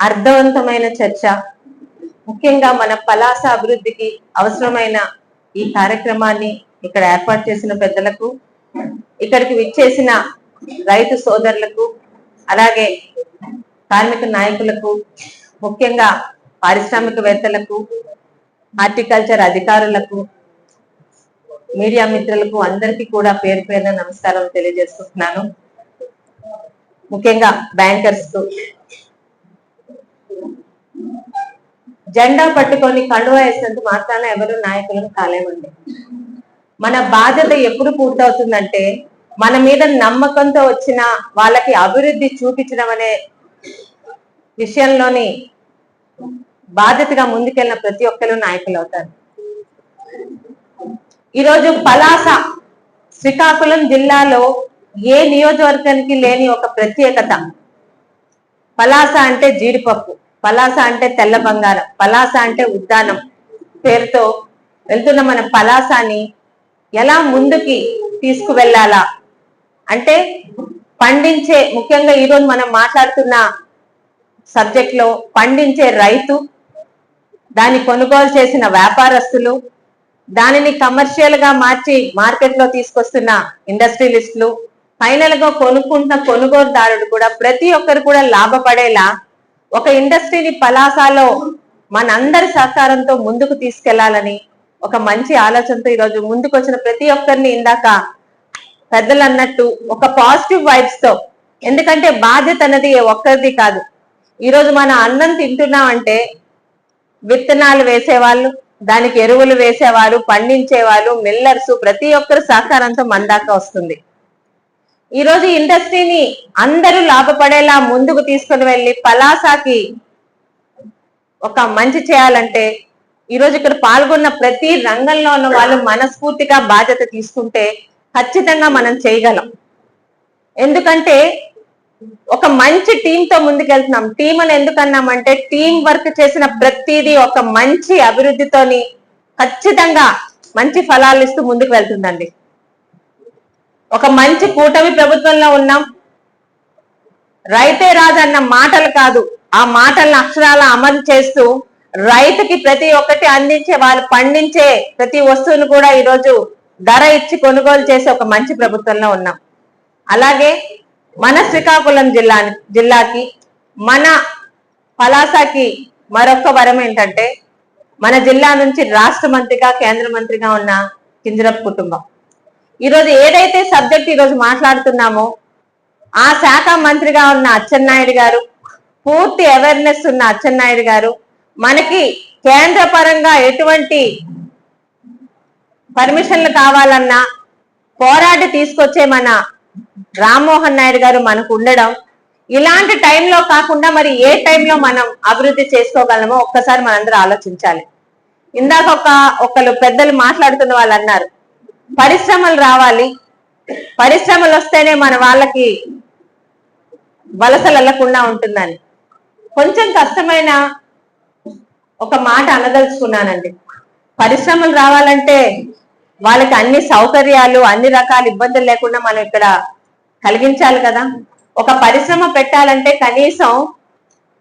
అర్థవంతమైన చర్చ. ముఖ్యంగా మన పలాస అభివృద్ధికి అవసరమైన ఈ కార్యక్రమాన్ని ఇక్కడ ఏర్పాటు చేసిన పెద్దలకు ఇక్కడికి విచ్చేసిన రైతు సోదరులకు అలాగే కార్మిక నాయకులకు ముఖ్యంగా పారిశ్రామికవేత్తలకు హార్టికల్చర్ అధికారులకు మీడియా మిత్రులకు అందరికీ కూడా పేరు పేరున నమస్కారం తెలియజేస్తున్నాను ముఖ్యంగా బ్యాంకర్స్ జెండా పట్టుకొని కండువా వేసినంత మాత్రాన ఎవరు నాయకులను కాలేమండి. మన బాధ్యత ఎప్పుడు పూర్తవుతుందంటే మన మీద నమ్మకంతో వచ్చిన వాళ్ళకి అభివృద్ధి చూపించడం అనే విషయంలోని బాధ్యతగా ముందుకెళ్ళిన ప్రతి ఒక్కరు నాయకులు అవుతారు. ఈరోజు పలాస శ్రీకాకుళం జిల్లాలో ఏ నియోజకవర్గానికి లేని ఒక ప్రత్యేకత. పలాస అంటే జీడిపప్పు. పలాస అంటే తెల్ల బంగారం పలాస అంటే ఉద్దానం పేరుతో వెళ్తున్న మన పలాసాని ఎలా ముందుకి తీసుకువెళ్ళాలా? అంటే పండించే ముఖ్యంగా ఈరోజు మనం మాట్లాడుతున్న సబ్జెక్ట్లో పండించే రైతు దాన్ని కొనుగోలు చేసిన వ్యాపారస్తులు దానిని కమర్షియల్గా మార్చి మార్కెట్లో తీసుకొస్తున్న ఇండస్ట్రియలిస్టులు ఫైనల్గా కొనుక్కుంటున్న కొనుగోలుదారుడు కూడా ప్రతి ఒక్కరు కూడా లాభపడేలా ఒక ఇండస్ట్రీని పలాసాలో మనందరి సహకారంతో ముందుకు తీసుకెళ్ళాలని ఒక మంచి ఆలోచనతో ఈరోజు ముందుకు వచ్చిన ప్రతి ఒక్కరిని ఇందాక పెద్దలు అన్నట్టు ఒక పాజిటివ్ వైబ్స్తో. ఎందుకంటే బాధ్యత అన్నది ఒక్కరిది కాదు. ఈరోజు మన అన్నం తింటున్నాం అంటే విత్తనాలు వేసేవాళ్ళు దానికి ఎరువులు వేసేవారు పండించేవాళ్ళు మిల్లర్స్ ప్రతి ఒక్కరు సహకారంతో మన దాకా వస్తుంది. ఈరోజు ఇండస్ట్రీని అందరూ లాభపడేలా ముందుకు తీసుకుని వెళ్ళి పలాసాకి ఒక మంచి చేయాలంటే ఈరోజు ఇక్కడ పాల్గొన్న ప్రతి రంగంలో ఉన్న వాళ్ళు మనస్ఫూర్తిగా బాధ్యత తీసుకుంటే ఖచ్చితంగా మనం చేయగలం. ఎందుకంటే ఒక మంచి టీంతో ముందుకెళ్తున్నాం. టీం అని ఎందుకన్నామంటే టీం వర్క్ చేసిన ప్రతిదీ ఒక మంచి అభివృద్ధితోని ఖచ్చితంగా మంచి ఫలాలు ఇస్తూ ముందుకు వెళ్తుందండి. ఒక మంచి కూటమి ప్రభుత్వంలో ఉన్నాం. రైతే రాజన్న అన్న మాటలు కాదు. ఆ మాటలను అక్షరాల అమలు చేస్తూ రైతుకి ప్రతి ఒక్కటి అందించే వాళ్ళు పండించే ప్రతి వస్తువును కూడా ఈరోజు ధర ఇచ్చి కొనుగోలు చేసే ఒక మంచి ప్రభుత్వంలో ఉన్నాం. అలాగే మన శ్రీకాకుళం జిల్లా జిల్లాకి మన పలాసకి మరొక వరం ఏంటంటే మన జిల్లా నుంచి రాష్ట్ర మంత్రిగా కేంద్ర మంత్రిగా ఉన్న కింజరప్ కుటుంబం. ఈరోజు ఏదైతే సబ్జెక్ట్ ఈరోజు మాట్లాడుతున్నామో ఆ శాఖ మంత్రిగా ఉన్న అచ్చెన్నాయుడు గారు పూర్తి అవేర్నెస్ ఉన్న అచ్చెన్నాయుడు గారు మనకి కేంద్ర పరంగా ఎటువంటి పర్మిషన్లు కావాలన్నా పోరాట తీసుకొచ్చే మన రామ్మోహన్ నాయుడు గారు మనకు ఉండడం ఇలాంటి టైంలో కాకుండా మరి ఏ టైంలో మనం అభివృద్ధి చేసుకోగలమో ఒక్కసారి మనందరూ ఆలోచించాలి. ఇందాక ఒక ఒకళ్ళు పెద్దలు మాట్లాడుతున్న వాళ్ళు అన్నారు పరిశ్రమలు రావాలి. పరిశ్రమలు వస్తేనే మన వాళ్ళకి వలసలు వెళ్ళకుండా ఉంటుందని. కొంచెం కష్టమైన ఒక మాట అనదలుచుకున్నానండి. పరిశ్రమలు రావాలంటే వాళ్ళకి అన్ని సౌకర్యాలు అన్ని రకాల ఇబ్బందులు లేకుండా మనం ఇక్కడ కలిగించాలి కదా. ఒక పరిశ్రమ పెట్టాలంటే కనీసం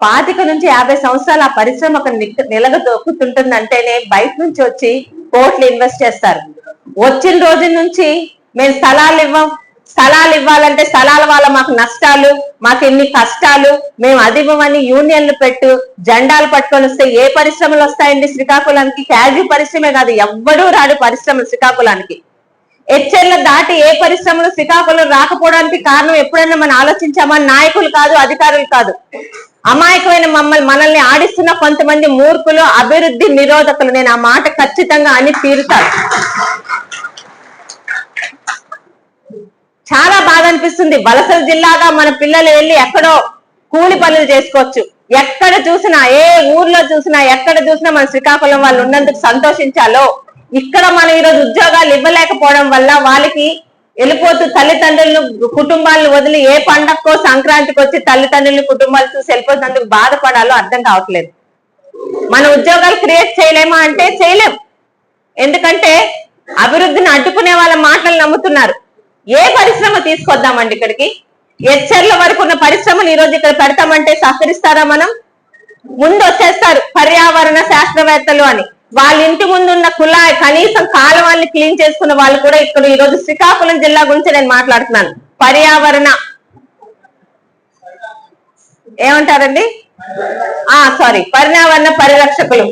పాతిక నుంచి యాభై సంవత్సరాలు ఆ పరిశ్రమ ఒక నిలగ దొక్కుతుంటుందంటేనే బయట నుంచి వచ్చి కోట్లు ఇన్వెస్ట్ చేస్తారు. వచ్చిన రోజు నుంచి మేము స్థలాలు ఇవ్వం. స్థలాలు ఇవ్వాలంటే స్థలాల వల్ల మాకు నష్టాలు మాకు ఇన్ని కష్టాలు మేము అది యూనియన్లు పెట్టు జెండాలు పట్టుకొని వస్తే ఏ పరిశ్రమలు వస్తాయండి శ్రీకాకుళానికి? క్యాజు పరిశ్రమే కాదు ఎవ్వడూ రాడు పరిశ్రమలు శ్రీకాకుళానికి. హెచ్ఎల్ దాటి ఏ పరిశ్రమలు శ్రీకాకుళం రాకపోవడానికి కారణం ఎప్పుడైనా మనం ఆలోచించామా? నాయకులు కాదు అధికారులు కాదు. అమాయకమైన మమ్మల్ని మనల్ని ఆడిస్తున్న కొంతమంది మూర్ఖులు అభివృద్ధి నిరోధకులు. నేను ఆ మాట ఖచ్చితంగా అని తీరుతాను. చాలా బాధ అనిపిస్తుంది. వలసల జిల్లాగా మన పిల్లలు వెళ్ళి ఎక్కడో కూలి పనులు చేసుకోవచ్చు. ఎక్కడ చూసినా ఏ ఊర్లో చూసినా ఎక్కడ చూసినా మన శ్రీకాకుళం వాళ్ళు ఉన్నందుకు సంతోషించాలో. ఇక్కడ మనం ఈరోజు ఉద్యోగాలు ఇవ్వలేకపోవడం వల్ల వాళ్ళకి వెళ్ళిపోతూ తల్లిదండ్రులు కుటుంబాలను వదిలి ఏ పండక్కో సంక్రాంతికి వచ్చి తల్లిదండ్రులు కుటుంబాలు చూసి వెళ్ళిపోతున్నందుకు బాధపడాలో అర్థం కావట్లేదు. మన ఉద్యోగాలు క్రియేట్ చేయలేమా అంటే చేయలేం. ఎందుకంటే అభివృద్ధిని అడ్డుకునే వాళ్ళ మాటలు నమ్ముతున్నారు. ఏ పరిశ్రమ తీసుకొద్దామండి ఇక్కడికి? హెచ్చర్ల వరకు ఉన్న పరిశ్రమలు ఈ రోజు ఇక్కడ పెడతామంటే సహకరిస్తారా మనం? ముందు వచ్చేస్తారు పర్యావరణ శాస్త్రవేత్తలు అని. వాళ్ళ ఇంటి ముందున్న కులా కుళాయి కనీసం కాలువల్ని క్లీన్ చేసుకున్న వాళ్ళు కూడా ఇక్కడ ఈ రోజు శ్రీకాకుళం జిల్లా గురించి నేను మాట్లాడుతున్నాను. పర్యావరణ. ఏమంటారండి? ఆ సారీ పర్యావరణ పరిరక్షకులు.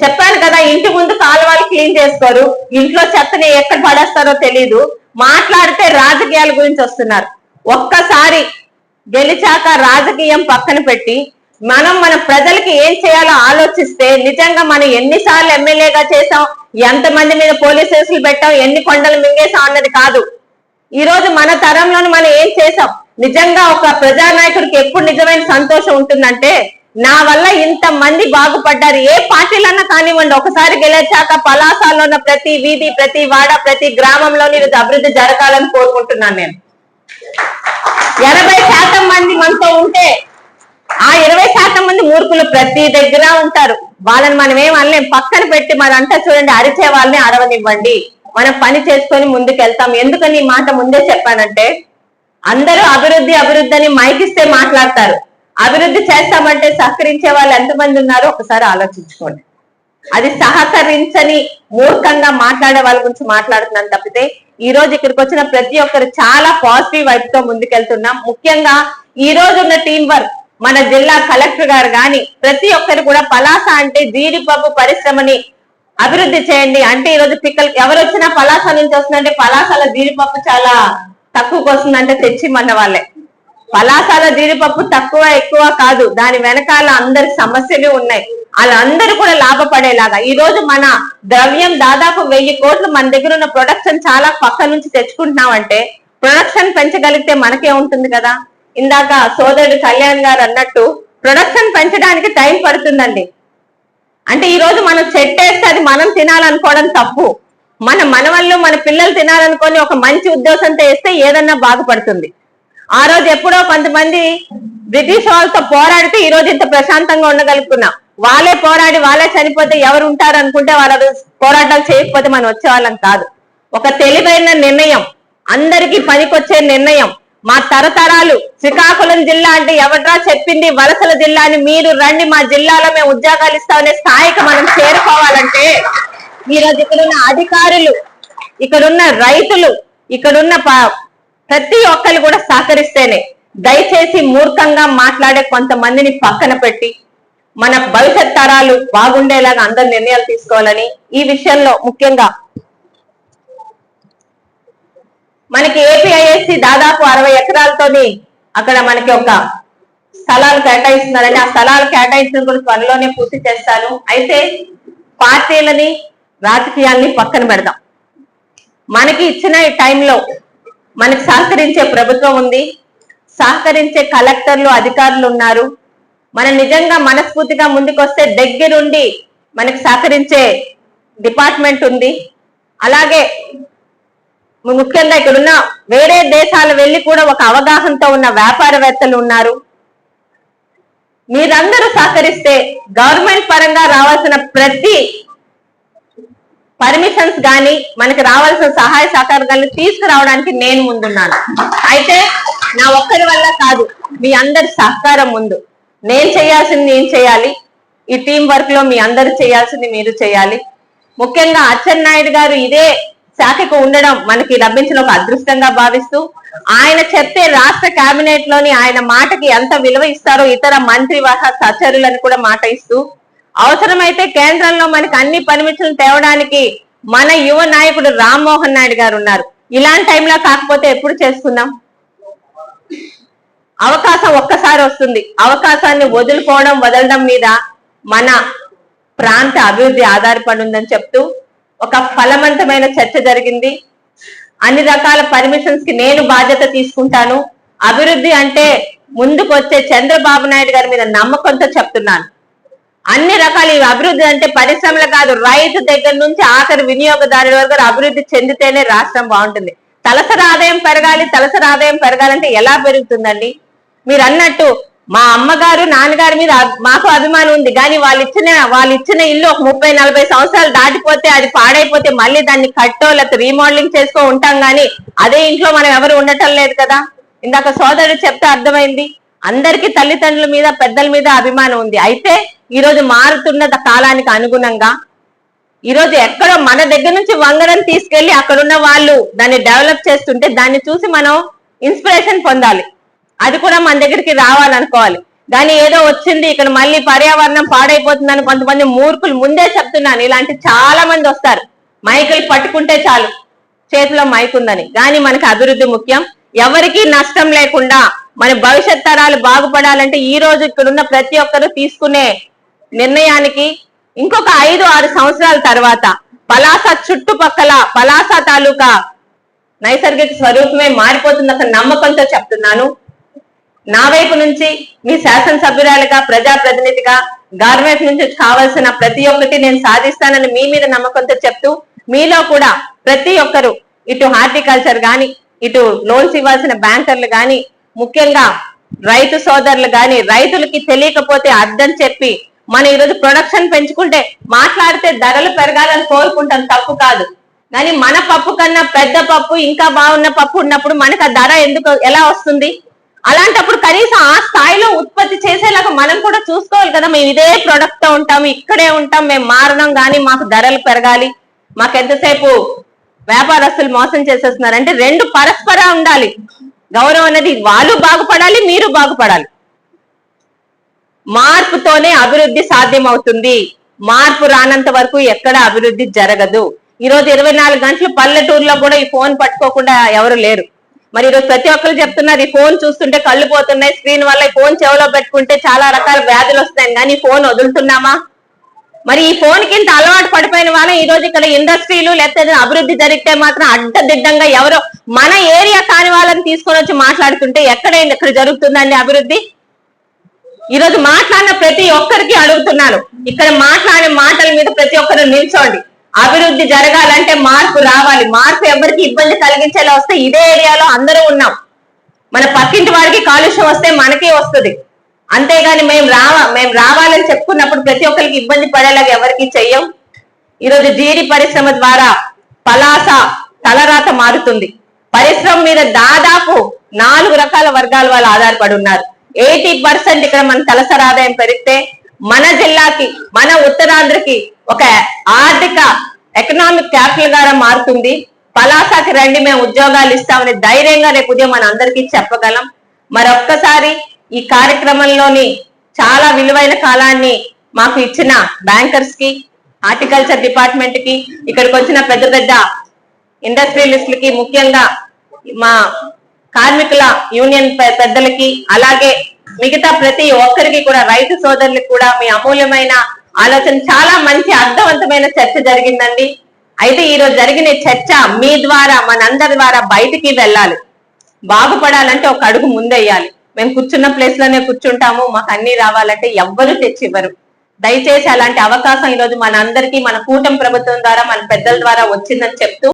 చెప్పాను కదా ఇంటి ముందు కాలువలు క్లీన్ చేసుకోరు. ఇంట్లో చెత్తని ఎక్కడ పడేస్తారో తెలీదు. మాట్లాడితే రాజకీయాల గురించి వస్తున్నారు. ఒక్కసారి గెలిచాక రాజకీయం పక్కన పెట్టి మనం మన ప్రజలకి ఏం చేయాలో ఆలోచిస్తే నిజంగా మనం ఎన్నిసార్లు ఎమ్మెల్యేగా చేసాం ఎంతమంది మీద పోలీస్ కేసులు పెట్టాం ఎన్ని కొండలు మింగేసాం అన్నది కాదు. ఈ రోజు మన తరంలోని మనం ఏం చేసాం నిజంగా ఒక ప్రజానాయకుడికి ఎప్పుడు నిజమైన సంతోషం ఉంటుందంటే నా వల్ల ఇంత మంది బాగుపడ్డారు. ఏ పార్టీలన్నా కానివ్వండి ఒకసారి గెలిచాక పలాసాల్లో ఉన్న ప్రతి వీధి ప్రతి వాడ ప్రతి గ్రామంలో అభివృద్ధి జరగాలని కోరుకుంటున్నాను నేను. ఎనభై శాతం మంది మనతో ఉంటే ఆ ఇరవై శాతం మంది మూర్ఖులు ప్రతి దగ్గర ఉంటారు. వాళ్ళని మనం ఏం అనలేం. పక్కన పెట్టి మనంతా చూడండి అరిచే వాళ్ళని అరవనివ్వండి. మనం పని చేసుకొని ముందుకెళ్తాం. ఎందుకని ఈ మాట ముందే చెప్పానంటే అందరూ అభివృద్ధి అభివృద్ధి అని మైకిస్తే మాట్లాడతారు. అభివృద్ధి చేస్తామంటే సహకరించే వాళ్ళు ఎంతమంది ఉన్నారో ఒకసారి ఆలోచించుకోండి. అది సహకరించని మూర్ఖంగా మాట్లాడే వాళ్ళ గురించి మాట్లాడుతున్నాను తప్పితే ఈ రోజు ఇక్కడికి వచ్చిన ప్రతి ఒక్కరు చాలా పాజిటివ్ వైపు తో ముందుకెళ్తున్నాం. ముఖ్యంగా ఈ రోజు ఉన్న టీం వర్క్ మన జిల్లా కలెక్టర్ గారు గాని ప్రతి ఒక్కరు కూడా పలాస అంటే జీడిపప్పు పరిశ్రమని అభివృద్ధి చేయండి. అంటే ఈ రోజు పిక్కలు ఎవరు వచ్చినా పలాస నుంచి వస్తుందంటే పలాసల జీడిపప్పు చాలా తక్కువకి వస్తుందంటే తెచ్చి మన వాళ్ళే. పలాసాల జీడిపప్పు తక్కువ ఎక్కువ కాదు. దాని వెనకాల అందరి సమస్యలు ఉన్నాయి. వాళ్ళందరూ కూడా లాభపడేలాగా. ఈ రోజు మన ద్రవ్యం దాదాపు వెయ్యి కోట్లు మన దగ్గర ఉన్న ప్రొడక్షన్ చాలా పక్క నుంచి తెచ్చుకుంటున్నామంటే ప్రొడక్షన్ పెంచగలిగితే మనకే ఉంటుంది కదా? ఇందాక సోదరుడు కళ్యాణ్ గారు అన్నట్టు ప్రొడక్షన్ పెంచడానికి టైం పడుతుందండి. అంటే ఈ రోజు మనం చెట్టు వేస్తే అది మనం తినాలనుకోవడం తప్పు. మన మనవళ్ళు మన పిల్లలు తినాలనుకొని ఒక మంచి ఉద్దేశంతో వేస్తే ఏదన్నా బాగుపడుతుంది ఆ రోజు ఎప్పుడో కొంతమంది బ్రిటిష్ వాళ్ళతో పోరాడితే ఈ రోజు ఇంత ప్రశాంతంగా ఉండగలుగుతున్నాం. వాళ్ళే పోరాడి వాళ్ళే చనిపోతే ఎవరు ఉంటారు అనుకుంటే వాళ్ళ పోరాటాలు చేయకపోతే మనం వచ్చేవాళ్ళం కాదు. ఒక తెలివైన నిర్ణయం అందరికి పనికొచ్చే నిర్ణయం. మా తరతరాలు శ్రీకాకుళం జిల్లా అంటే ఎవట్రా చెప్పింది? వలసల జిల్లా అని మీరు రండి మా జిల్లాలో మేము ఉద్యోగాలు ఇస్తామనే స్థాయికి మనం చేరుకోవాలంటే ఈ రోజు ఇక్కడున్న అధికారులు ఇక్కడున్న రైతులు ఇక్కడున్న ప- ప్రతి ఒక్కరు కూడా సహకరిస్తేనే దయచేసి మూర్ఖంగా మాట్లాడే కొంతమందిని పక్కన పెట్టి మన భవిష్యత్ తరాలు బాగుండేలాగా అందరు నిర్ణయాలు తీసుకోవాలని ఈ విషయంలో ముఖ్యంగా మనకి ఏపీఐఎస్సి దాదాపు అరవై ఎకరాలతోని అక్కడ మనకి ఒక స్థలాలు కేటాయిస్తున్నారని ఆ స్థలాలు కేటాయించిన కూడా త్వరలోనే పూర్తి చేస్తాను. అయితే పార్టీలని రాజకీయాల్ని పక్కన పెడదాం. మనకి ఇచ్చిన ఈ టైంలో మనకు సహకరించే ప్రభుత్వం ఉంది. సహకరించే కలెక్టర్లు అధికారులు ఉన్నారు. మనం నిజంగా మనస్ఫూర్తిగా ముందుకొస్తే దగ్గరుండి మనకు సహకరించే డిపార్ట్మెంట్ ఉంది. అలాగే ముఖ్యంగా ఇక్కడున్న వేరే దేశాలు వెళ్ళి కూడా ఒక అవగాహనతో ఉన్న వ్యాపారవేత్తలు ఉన్నారు. మీరందరూ సహకరిస్తే గవర్నమెంట్ పరంగా రావాల్సిన ప్రతి పర్మిషన్స్ గాని మనకి రావాల్సిన సహాయ సహకారాలు తీసుకురావడానికి నేను ముందున్నాను. అయితే నా ఒక్కరి వల్ల కాదు మీ అందరి సహకారం ముందు. నేను చేయాల్సింది నేను చేయాలి. ఈ టీం వర్క్లో మీ అందరు చేయాల్సింది మీరు చేయాలి. ముఖ్యంగా అచ్చెన్నాయుడు గారు ఇదే శాఖకు ఉండడం మనకి లభించిన ఒక అదృష్టంగా భావిస్తూ ఆయన చెప్తే రాష్ట్ర కేబినెట్లోని ఆయన మాటకి ఎంత విలువ ఇస్తారో ఇతర మంత్రి వహ సచరులను కూడా మాట ఇస్తూ అవసరమైతే కేంద్రంలో మనకి అన్ని పర్మిషన్లు తేవడానికి మన యువ నాయకుడు రామ్మోహన్ నాయుడు గారు ఉన్నారు. ఇలాంటి టైంలో కాకపోతే ఎప్పుడు చేసుకుందాం? అవకాశం ఒక్కసారి వస్తుంది. అవకాశాన్ని వదులుకోవడం వదలడం మీద మన ప్రాంత అభివృద్ధి ఆధారపడి ఉందని చెప్తూ ఒక ఫలవంతమైన చర్చ జరిగింది. అన్ని రకాల పర్మిషన్స్కి నేను బాధ్యత తీసుకుంటాను. అభివృద్ధి అంటే ముందుకు వచ్చే చంద్రబాబు నాయుడు గారి మీద నమ్మకంతో చెప్తున్నాను. అన్ని రకాల ఇవి అభివృద్ధి అంటే పరిశ్రమలు కాదు రైతు దగ్గర నుంచి ఆఖరి వినియోగదారుల వరకు అభివృద్ధి చెందితేనే రాష్ట్రం బాగుంటుంది. తలసరి ఆదాయం పెరగాలి తలసరి ఆదాయం పెరగాలంటే ఎలా పెరుగుతుందండి? మీరు అన్నట్టు మా అమ్మగారు నాన్నగారి మీద మాకు అభిమానం ఉంది. కానీ వాళ్ళు ఇచ్చిన వాళ్ళు ఇచ్చిన ఇల్లు ఒక ముప్పై నలభై సంవత్సరాలు దాటిపోతే అది పాడైపోతే మళ్ళీ దాన్ని కట్టో లేకపోతే రీమోడలింగ్ చేసుకో ఉంటాం కానీ అదే ఇంట్లో మనం ఎవరు ఉండటం లేదు కదా. ఇందాక సోదరుడు చెప్తే అర్థమైంది. అందరికీ తల్లిదండ్రుల మీద పెద్దల మీద అభిమానం ఉంది. అయితే ఈరోజు మారుతున్న కాలానికి అనుగుణంగా ఈరోజు ఎక్కడో మన దగ్గర నుంచి వంగడం తీసుకెళ్ళి అక్కడున్న వాళ్ళు దాన్ని డెవలప్ చేస్తుంటే దాన్ని చూసి మనం ఇన్స్పిరేషన్ పొందాలి. అది కూడా మన దగ్గరికి రావాలనుకోవాలి. కానీ ఏదో వచ్చింది ఇక్కడ మళ్ళీ పర్యావరణం పాడైపోతుందని కొంతమంది మూర్ఖులు ముందే చెప్తున్నాను ఇలాంటి చాలా మంది వస్తారు. మైకులు పట్టుకుంటే చాలు. చేతిలో మైక్ ఉందని. కానీ మనకి అభివృద్ధి ముఖ్యం. ఎవరికి నష్టం లేకుండా మన భవిష్యత్ తరాలు బాగుపడాలంటే ఈ రోజు ఇక్కడున్న ప్రతి ఒక్కరు తీసుకునే నిర్ణయానికి ఇంకొక ఐదు ఆరు సంవత్సరాల తర్వాత పలాస చుట్టుపక్కల పలాస తాలూకా నైసర్గిక స్వరూపమే మారిపోతుంది అసలు నమ్మకంతో చెప్తున్నాను. నా వైపు నుంచి మీ శాసనసభ్యురాలుగా ప్రజాప్రతినిధిగా గవర్నమెంట్ నుంచి కావాల్సిన ప్రతి ఒక్కటి నేను సాధిస్తానని మీ మీద నమ్మకంతో చెప్తూ మీలో కూడా ప్రతి ఒక్కరు ఇటు హార్టికల్చర్ గాని ఇటు లోన్స్ ఇవ్వాల్సిన బ్యాంకర్లు గాని ముఖ్యంగా రైతు సోదరులు గాని రైతులకి తెలియకపోతే అర్థం చెప్పి మనం ఈరోజు ప్రొడక్షన్ పెంచుకుంటే మాట్లాడితే ధరలు పెరగాలని కోరుకుంటాం తప్పు కాదు. కానీ మన పప్పు కన్నా పెద్ద పప్పు ఇంకా బాగున్న పప్పు ఉన్నప్పుడు మనకు ఆ ధర ఎందుకు ఎలా వస్తుంది? అలాంటప్పుడు కనీసం ఆ స్థాయిలో ఉత్పత్తి చేసేలాగా మనం కూడా చూసుకోవాలి కదా. మేము ఇదే ప్రొడక్ట్తో ఉంటాం ఇక్కడే ఉంటాం మేము మారడం కానీ మాకు ధరలు పెరగాలి. మాకు ఎంతసేపు వ్యాపారస్తులు మోసం చేసేస్తున్నారు అంటే రెండు పరస్పర ఉండాలి. గౌరవం అనేది వాళ్ళు బాగుపడాలి మీరు బాగుపడాలి. మార్పుతోనే అభివృద్ధి సాధ్యమవుతుంది. మార్పు రానంత వరకు ఎక్కడ అభివృద్ధి జరగదు. ఈ రోజు ఇరవై నాలుగు గంటలు పల్లెటూరులో కూడా ఈ ఫోన్ పట్టుకోకుండా ఎవరు లేరు. మరి ఈరోజు ప్రతి ఒక్కరు చెప్తున్నారు ఈ ఫోన్ చూస్తుంటే కళ్ళు పోతున్నాయి స్క్రీన్ వల్ల ఈ ఫోన్ చెవిలో పెట్టుకుంటే చాలా రకాల వ్యాధులు వస్తున్నాయి. కానీ ఫోన్ వదులుతున్నామా? మరి ఈ ఫోన్ కింద అలవాటు పడిపోయిన వాళ్ళం ఈ రోజు ఇక్కడ ఇండస్ట్రీలు లేకపోతే అభివృద్ధి జరిగితే మాత్రం అడ్డదిడ్డంగా ఎవరో మన ఏరియా కాని వాళ్ళని తీసుకొని వచ్చి మాట్లాడుతుంటే ఎక్కడ ఇక్కడ జరుగుతుందండి అభివృద్ధి? ఈరోజు మాట్లాడిన ప్రతి ఒక్కరికి అడుగుతున్నాను. ఇక్కడ మాట్లాడిన మాటల మీద ప్రతి ఒక్కరు నిల్చోండి. అభివృద్ధి జరగాలంటే మార్పు రావాలి. మార్పు ఎవరికి ఇబ్బంది కలిగించేలా వస్తే ఇదే ఏరియాలో అందరూ ఉన్నాం. మన పక్కింటి వాడికి కాలుష్యం వస్తే మనకే వస్తుంది. అంతేగాని మేము రావ మేము రావాలని చెప్పుకున్నప్పుడు ప్రతి ఒక్కరికి ఇబ్బంది పడేలాగా ఎవరికి చెయ్యం. ఈరోజు జీడి పరిశ్రమ ద్వారా పలాస తలరాత మారుతుంది. పరిశ్రమ మీద దాదాపు నాలుగు రకాల వర్గాల వాళ్ళు ఆధారపడి ఉన్నారు. ఎయిటీ పర్సెంట్ ఇక్కడ మన తలసరి ఆదాయం పెరిగితే మన జిల్లాకి మన ఉత్తరాంధ్రకి ఒక ఆర్థిక ఎకనామిక్ క్యాపిటల్గా మారుతుంది. పలాసాకి రండి మేము ఉద్యోగాలు ఇస్తామని ధైర్యంగా రేపు ఉదయం మన అందరికీ చెప్పగలం. మరొక్కసారి ఈ కార్యక్రమంలోని చాలా విలువైన కాలాన్ని మాకు ఇచ్చిన బ్యాంకర్స్కి హార్టికల్చర్ డిపార్ట్మెంట్కి ఇక్కడికి వచ్చిన పెద్ద పెద్ద ఇండస్ట్రియలిస్టులకి ముఖ్యంగా మా కార్మికుల యూనియన్ పెద్దలకి అలాగే మిగతా ప్రతి ఒక్కరికి కూడా రైతు సోదరులకు కూడా మీ అమూల్యమైన ఆలోచన చాలా మంచి అర్థవంతమైన చర్చ జరిగిందండి. అయితే ఈ రోజు జరిగిన చర్చ మీ ద్వారా మనందరి ద్వారా బయటికి వెళ్ళాలి. బాగుపడాలంటే ఒక అడుగు ముందెయ్యాలి మేము కూర్చున్న ప్లేస్లోనే కూర్చుంటాము మాకు అన్ని రావాలంటే ఎవ్వరు తెచ్చివ్వరు. దయచేసి అలాంటి అవకాశం ఈ రోజు మన మన కూటమి ప్రభుత్వం ద్వారా మన పెద్దల ద్వారా వచ్చిందని చెప్తూ